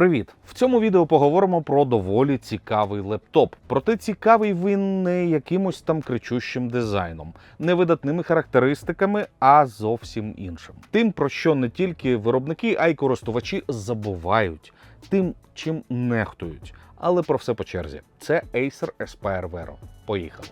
Привіт! В цьому відео поговоримо про доволі цікавий лептоп. Проте цікавий він не якимось там кричущим дизайном, не видатними характеристиками, а зовсім іншим. Тим, про що не тільки виробники, а й користувачі забувають, тим, чим нехтують. Але про все по черзі. Це Acer Aspire Vero. Поїхали.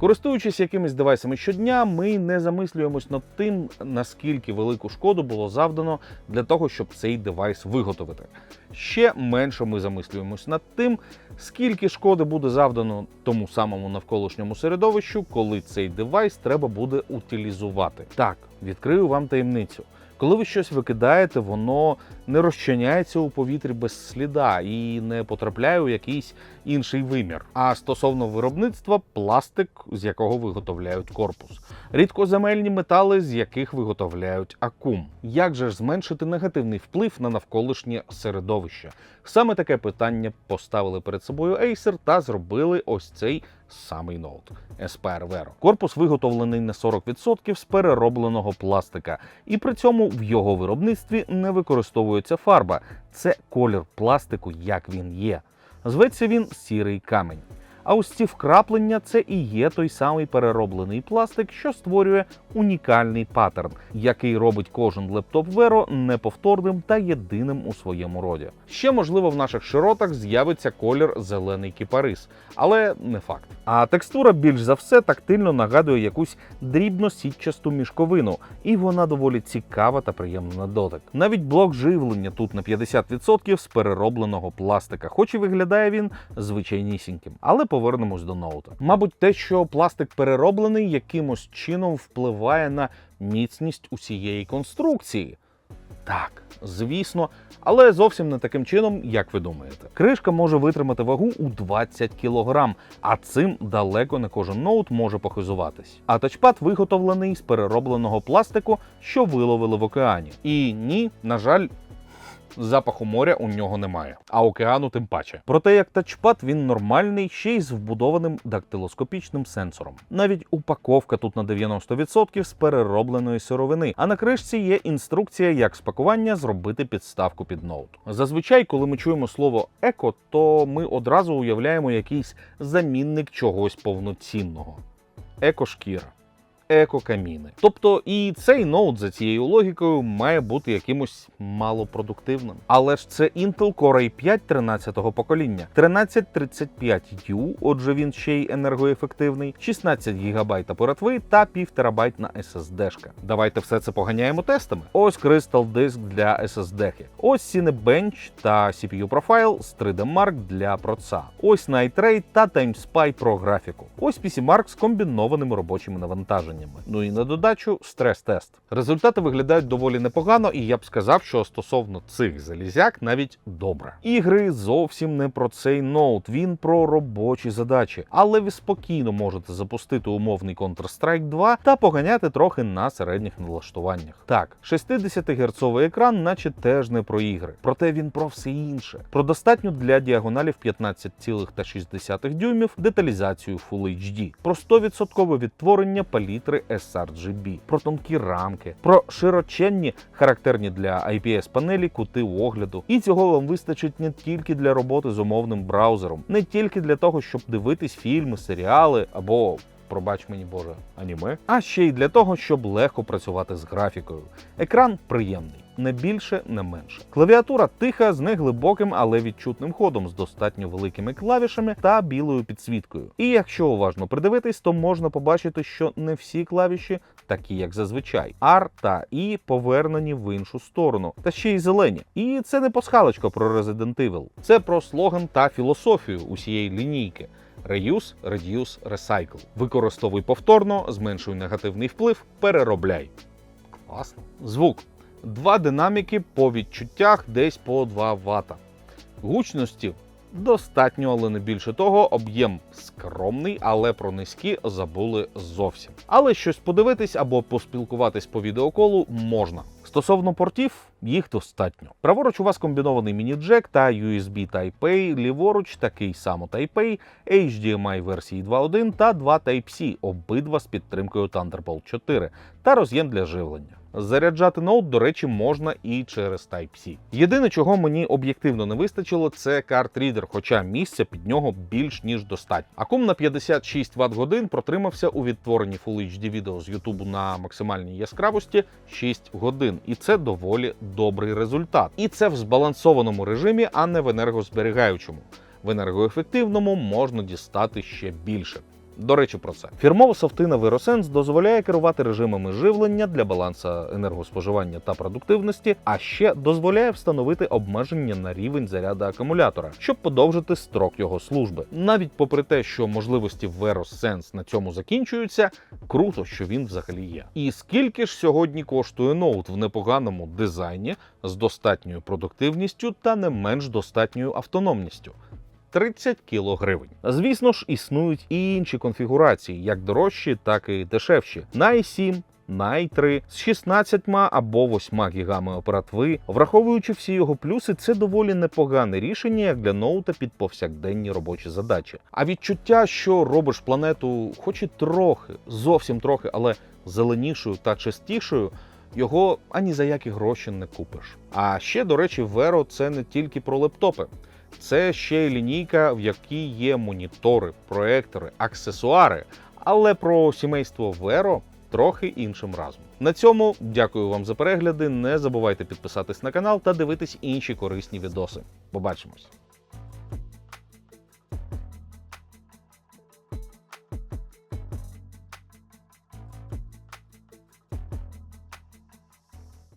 Користуючись якимись девайсами щодня, ми не замислюємось над тим, наскільки велику шкоду було завдано для того, щоб цей девайс виготовити. Ще менше ми замислюємось над тим, скільки шкоди буде завдано тому самому навколишньому середовищу, коли цей девайс треба буде утилізувати. Так, відкрию вам таємницю. Коли ви щось викидаєте, воно не розчиняється у повітрі без сліда і не потрапляє у якийсь інший вимір. А стосовно виробництва, пластик, з якого виготовляють корпус, рідкоземельні метали, з яких виготовляють акум. Як же ж зменшити негативний вплив на навколишнє середовище? Саме таке питання поставили перед собою Acer та зробили ось цей самий ноут SPR Vero. Корпус виготовлений на 40% з переробленого пластика, і при цьому в його виробництві не використовується фарба. Це колір пластику, як він є. Зветься він сірий камінь. А ось ці вкраплення це і є той самий перероблений пластик, що створює унікальний паттерн, який робить кожен лептоп Vero неповторним та єдиним у своєму роді. Ще можливо в наших широтах з'явиться колір зелений кіпарис, але не факт. А текстура більш за все тактильно нагадує якусь дрібно-сітчасту мішковину, і вона доволі цікава та приємна на дотик. Навіть блок живлення тут на 50% з переробленого пластика, хоч і виглядає він звичайнісіньким. Але повернемось до ноута. Мабуть, те, що пластик перероблений, якимось чином впливає на міцність усієї конструкції. Так, звісно, але зовсім не таким чином, як ви думаєте. Кришка може витримати вагу у 20 кг, а цим далеко не кожен ноут може похизуватись. А тачпад виготовлений з переробленого пластику, що виловили в океані. І ні, на жаль. Запаху моря у нього немає, а океану тим паче. Проте як тачпад він нормальний, ще й з вбудованим дактилоскопічним сенсором. Навіть упаковка тут на 90% з переробленої сировини, а на кришці є інструкція, як з пакування зробити підставку під ноут. Зазвичай, коли ми чуємо слово еко, то ми одразу уявляємо якийсь замінник чогось повноцінного. Екошкіра екокаміни. Тобто і цей ноут за цією логікою має бути якимось малопродуктивним. Але ж це Intel Core i5 13-го покоління, 1335U, отже він ще й енергоефективний, 16 ГБ апаратви та 1,5 терабайт на SSD-шка. Давайте все це поганяємо тестами. Ось Crystal Disk для SSD-ки. Ось Cinebench та CPU Profile з 3D Mark для проца. Ось Night Ray та TimeSpy про графіку. Ось PC Mark з комбінованими робочими навантаженнями. Ну і на додачу стрес-тест. Результати виглядають доволі непогано, і я б сказав, що стосовно цих залізяк навіть добре. Ігри зовсім не про цей ноут, він про робочі задачі, але ви спокійно можете запустити умовний Counter-Strike 2 та поганяти трохи на середніх налаштуваннях. Так, 60 герцовий екран, наче теж не про ігри, проте він про все інше. Про достатню для діагоналів 15,6 дюймів деталізацію Full HD, про 100% відтворення палітри sRGB, про тонкі рамки, про широченні, характерні для IPS панелі кути огляду. І цього вам вистачить не тільки для роботи з умовним браузером, не тільки для того, щоб дивитись фільми, серіали або. Пробач мені Боже, аніме, а ще й для того, щоб легко працювати з графікою. Екран приємний, не більше, не менше. Клавіатура тиха з неглибоким, але відчутним ходом, з достатньо великими клавішами та білою підсвіткою. І якщо уважно придивитись, то можна побачити, що не всі клавіші такі, як зазвичай. R та I повернені в іншу сторону, та ще й зелені. І це не пасхалочка про Resident Evil. Це про слоган та філософію усієї лінійки. Reuse, Reduce, Recycle. Використовуй повторно, зменшуй негативний вплив, переробляй. Класно. Звук. Два динаміки по відчуттях десь по 2 Вт. Гучності достатньо, але не більше того. Об'єм скромний, але про низькі забули зовсім. Але щось подивитись або поспілкуватись по відеоколу можна. Стосовно портів, їх достатньо. Праворуч у вас комбінований міні-джек та USB Type-A, ліворуч такий само Type-A, HDMI версії 2.1 та 2 Type-C, обидва з підтримкою Thunderbolt 4 та роз'єм для живлення. Заряджати ноут, до речі, можна і через Type-C. Єдине, чого мені об'єктивно не вистачило, це карт-рідер, хоча місця під нього більш ніж достатньо. Акум на 56 Вт годин протримався у відтворенні Full HD відео з YouTube на максимальній яскравості 6 годин, і це доволі добрий результат. І це в збалансованому режимі, а не в енергозберігаючому. В енергоефективному можна дістати ще більше. До речі, про це фірмова софтина VeroSense дозволяє керувати режимами живлення для баланса енергоспоживання та продуктивності, а ще дозволяє встановити обмеження на рівень заряду акумулятора, щоб подовжити строк його служби. Навіть попри те, що можливості VeroSense на цьому закінчуються, круто, що він взагалі є. І скільки ж сьогодні коштує ноут в непоганому дизайні з достатньою продуктивністю та не менш достатньою автономністю? 30 кіло гривень. Звісно ж, існують і інші конфігурації, як дорожчі, так і дешевші. На i7, на i3 з 16 або 8 гігами оперативи. Враховуючи всі його плюси, це доволі непогане рішення як для ноута під повсякденні робочі задачі. А відчуття, що робиш планету, хоч і трохи, зовсім трохи, але зеленішою та чистішою. Його ані за які гроші не купиш. А ще, до речі, Vero – це не тільки про лептопи. Це ще й лінійка, в якій є монітори, проектори, аксесуари. Але про сімейство Vero трохи іншим разом. На цьому дякую вам за перегляди. Не забувайте підписатись на канал та дивитись інші корисні відоси. Побачимось!